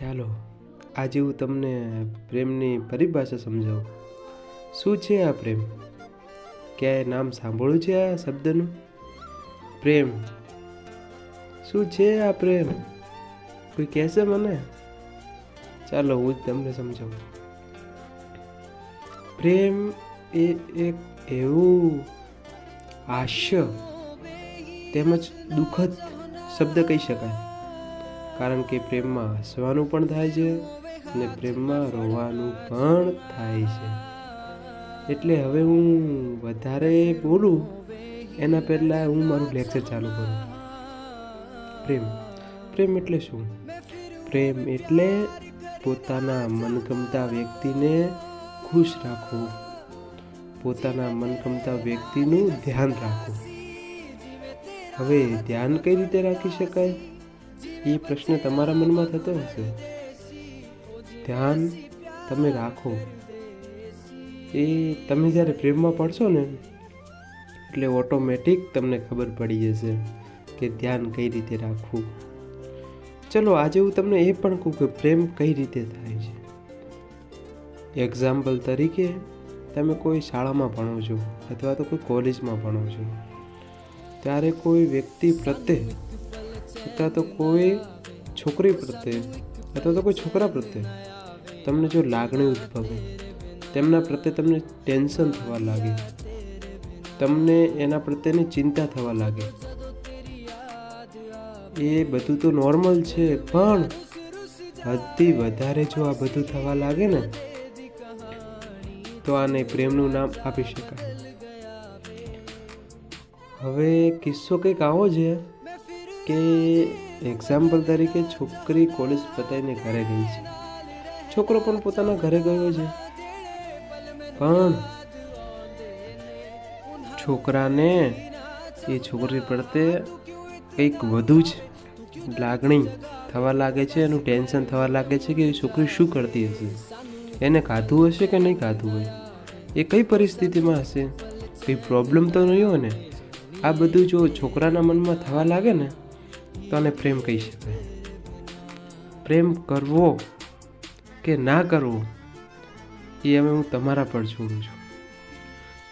ચાલો, આજે હું તમને પ્રેમની પરિભાષા સમજાવું. શું છે આ પ્રેમ? ક્યાંય નામ સાંભળ્યું છે આ શબ્દનું? પ્રેમ. શું છે આ પ્રેમ? કોઈ કહેશે મને? ચાલો, હું જ તમને સમજાવું. પ્રેમ એ એક એવું હાસ્ય તેમજ દુઃખદ શબ્દ કહી શકાય. કારણ કે પ્રેમમાં હસવાનું પણ થાય છે અને પ્રેમમાં રોવાનું પણ થાય છે. એટલે હવે હું વધારે બોલું, એના પહેલાં હું મારું લેક્ચર ચાલુ કરું. પ્રેમ. પ્રેમ એટલે શું? પ્રેમ એટલે પોતાના મનગમતા વ્યક્તિને ખુશ રાખવું. પોતાના મનગમતા વ્યક્તિનું ધ્યાન રાખવું. હવે ધ્યાન કઈ રીતે રાખી શકાય? એ પ્રશ્ન તમારા મનમાં થતો હશે. ધ્યાન તમે રાખો. એ તમે જ્યારે પ્રેમમાં પડશો ને, એટલે ઓટોમેટિક તમને ખબર પડી જશે કે ધ્યાન કઈ રીતે રાખવું. ચલો, આજે હું તમને એ પણ કહું કે પ્રેમ કઈ રીતે થાય છે. એક્ઝામ્પલ તરીકે, તમે કોઈ શાળામાં ભણો છો અથવા તો કોઈ કોલેજમાં ભણો છો, ત્યારે કોઈ વ્યક્તિ પ્રત્યે અથવા તો કોઈ છોકરી પ્રત્યે અથવા તો કોઈ છોકરા પ્રત્યે તમને જો લાગણી ઉદ્ભવે, તેમના પ્રત્યે તમને ટેન્શન થવા લાગે, તમને એના પ્રત્યેની ચિંતા થવા લાગે, એ બધું તો નોર્મલ છે, પણ હદથી વધારે જો આ બધું થવા લાગે ને, તો આને પ્રેમનું નામ આપી શકાય. હવે કિસ્સો કંઈક આવો છે. કે એક્ઝામ્પલ તરીકે છોકરી કોલેજ પતાવીને ઘરે ગઈ છે. છોકરો પણ પોતાના ઘરે ગયો છે. પણ છોકરાને એ છોકરી પ્રત્યે કંઈક વધુ જ લાગણી થવા લાગે છે, એનું ટેન્શન થવા લાગે છે કે એ છોકરી શું કરતી હશે? એને ખાધું હશે કે નહીં ખાધું હોય? એ કઈ પરિસ્થિતિમાં હશે? કંઈ પ્રોબ્લેમ તો નહીં હોય ને? આ બધું જો છોકરાના મનમાં થવા લાગે ને તો પ્રેમ કહી શકાય. પ્રેમ કરવો કે ના કરવો, એ હવે હું તમારા પર છોડું છું.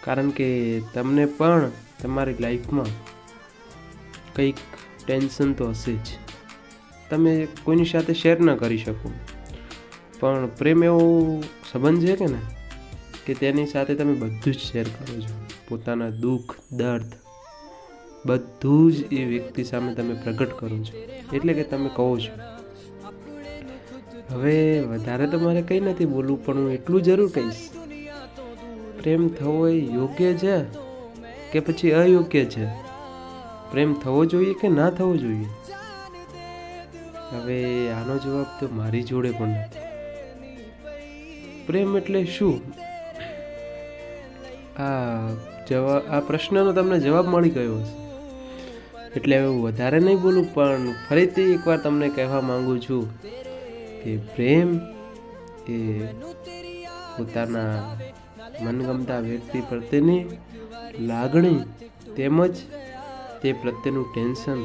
કારણ કે તમને પણ તમારી લાઈફમાં કંઈક ટેન્શન તો હશે જ. તમે કોઈની સાથે શેર ન કરી શકો. પણ પ્રેમ એવો સંબંધ છે કે ને, કે તેની સાથે તમે બધું જ શેર કરો છો. પોતાના દુઃખ, દર્દ બધું જ એ વ્યક્તિ સામે તમે પ્રગટ કરો છો. એટલે કે તમે કહો છો. હવે વધારે તો મારે કંઈ નથી બોલવું, પણ હું એટલું જરૂર કહીશ. પ્રેમ થવો એ યોગ્ય છે કે પછી અયોગ્ય છે? પ્રેમ થવો જોઈએ કે ના થવો જોઈએ? હવે આનો જવાબ તો મારી જોડે પણ નથી. પ્રેમ એટલે શું? આ જવાબ આ પ્રશ્નનો તમને જવાબ મળી ગયો હશે. એટલે હવે વધારે નહીં બોલું, પણ ફરીથી એકવાર તમને કહેવા માંગુ છું કે પ્રેમ એ પોતાના મનગમતા વ્યક્તિ પ્રત્યેની લાગણી તેમજ તે પ્રત્યેનું ટેન્શન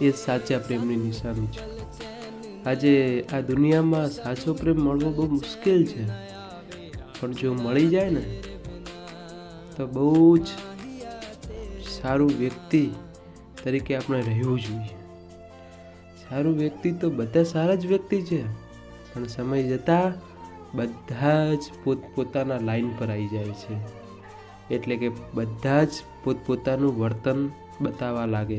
એ સાચા પ્રેમની નિશાની છે. આજે આ દુનિયામાં સાચો પ્રેમ મળવો બહુ મુશ્કેલ છે. પણ જો મળી જાય ને, તો બહુ જ સારું વ્યક્તિ તરીકે આપણે રહેવું જોઈએ. સારું વ્યક્તિ તો બધા સારા જ વ્યક્તિ છે, પણ સમય જતાં બધા જ પોતપોતાના લાઈન પર આવી જાય છે. એટલે કે બધા જ પોતપોતાનું વર્તન બતાવવા લાગે